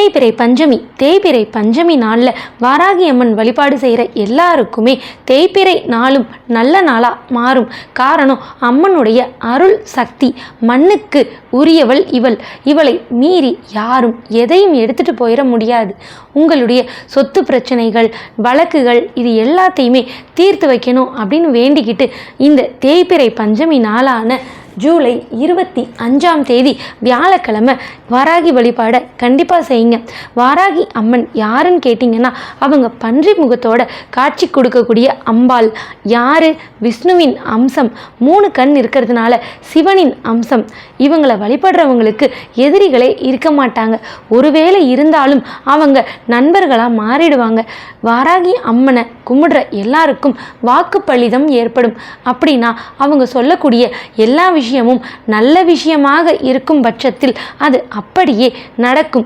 தேய்பிறை பஞ்சமி. தேய்பிறை பஞ்சமி நாளில் வாராகி அம்மன் வழிபாடு செய்கிற எல்லாருக்குமே தேய்பிறை நாளும் நல்ல நாளாக மாறும். காரணம் அம்மனுடைய அருள் சக்தி மண்ணுக்கு உரியவள் இவள். இவளை மீறி யாரும் எதையும் எடுத்துட்டு போயிட முடியாது. உங்களுடைய சொத்து பிரச்சனைகள் வழக்குகள் இது எல்லாத்தையுமே தீர்த்து வைக்கணும் அப்படின்னு வேண்டிக்கிட்டு இந்த தேய்பிறை பஞ்சமி நாளான ஜூலை இருபத்தி அஞ்சாம் தேதி வியாழக்கிழமை வாராகி வழிபாடை கண்டிப்பாக செய்யுங்க. வாராகி அம்மன் யாருன்னு கேட்டிங்கன்னா அவங்க பன்றி முகத்தோட காட்சி கொடுக்கக்கூடிய அம்பாள் யார்? விஷ்ணுவின் அம்சம். மூணு கண் இருக்கிறதுனால சிவனின் அம்சம். இவங்களை வழிபடுறவங்களுக்கு எதிரிகளே இருக்க மாட்டாங்க. ஒருவேளை இருந்தாலும் அவங்க நண்பர்களாக மாறிடுவாங்க. வாராகி அம்மனை கும்பிடுற எல்லாருக்கும் வாக்கு பலிதம் ஏற்படும். அப்படின்னா அவங்க சொல்லக்கூடிய எல்லா விஷயம் விஷயமும் நல்ல விஷயமாக இருக்கும் பட்சத்தில் அது அப்படியே நடக்கும்.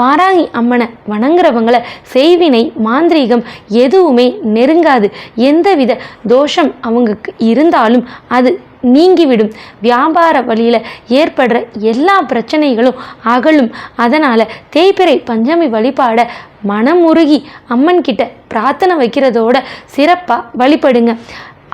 வாராகி அம்மனை வணங்குறவங்களை செய்வினை மாந்திரீகம் எதுவுமே நெருங்காது. எந்தவித தோஷம் அவங்களுக்கு இருந்தாலும் அது நீங்கிவிடும். வியாபார வழியில் ஏற்படுற எல்லா பிரச்சனைகளும் அகலும். அதனால் தேய்பிறை பஞ்சமி வழிபாட மனமுருகி அம்மன்கிட்ட பிரார்த்தனை வைக்கிறதோட சிறப்பாக வழிபடுங்க.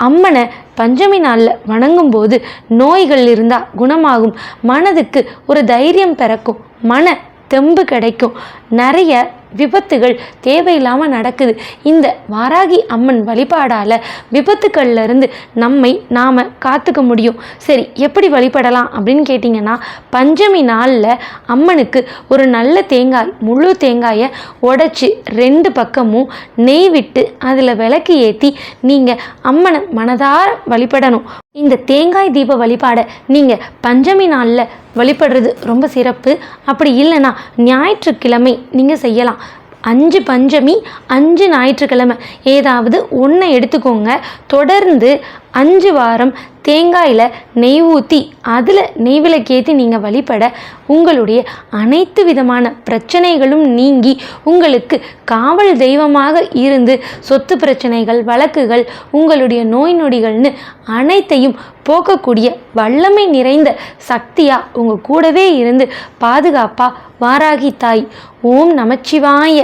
அம்மனை பஞ்சமி நாளில் வணங்கும்போது நோய்கள் இருந்தால் குணமாகும். மனதுக்கு ஒரு தைரியம் பிறக்கும். மன தெம்பு கிடைக்கும். நிறைய விபத்துகள் தேவையில்லாமல் நடக்குது. இந்த வாராகி அம்மன் வழிபாடால் விபத்துக்கள்லேருந்து நம்மை நாம் காத்துக்க முடியும். சரி எப்படி வழிபடலாம் அப்படின்னு கேட்டிங்கன்னா பஞ்சமி நாளில் அம்மனுக்கு ஒரு நல்ல தேங்காய் முழு தேங்காயை உடச்சி ரெண்டு பக்கமும் நெய் விட்டு அதில் விளக்கு ஏற்றி நீங்கள் அம்மனை மனதார வழிபடணும். இந்த தேங்காய் தீப வழிபாடை நீங்கள் பஞ்சமி நாளில் வழிபடுறது ரொம்ப சிறப்பு. அப்படி இல்லைன்னா ஞாயிற்றுக்கிழமை நீங்கள் செய்யலாம். அஞ்சு பஞ்சமி அஞ்சு ஞாயிற்றுக்கிழமை. ஏதாவது ஒன்றை எடுத்துக்கோங்க. தொடர்ந்து அஞ்சு வாரம் தேங்காயில் நெய் ஊற்றி அதில் நெய் விளக்கேற்றி நீங்கள் வழிபட உங்களுடைய அனைத்து விதமான பிரச்சனைகளும் நீங்கி உங்களுக்கு காவல் தெய்வமாக இருந்து சொத்து பிரச்சனைகள் வழக்குகள் உங்களுடைய நோய் நொடிகள்னு அனைத்தையும் போக்கக்கூடிய வல்லமை நிறைந்த சக்தியாக உங்கள் கூடவே இருந்து பாதுகாப்பாக வாராகி தாய். ஓம் நமச்சிவாய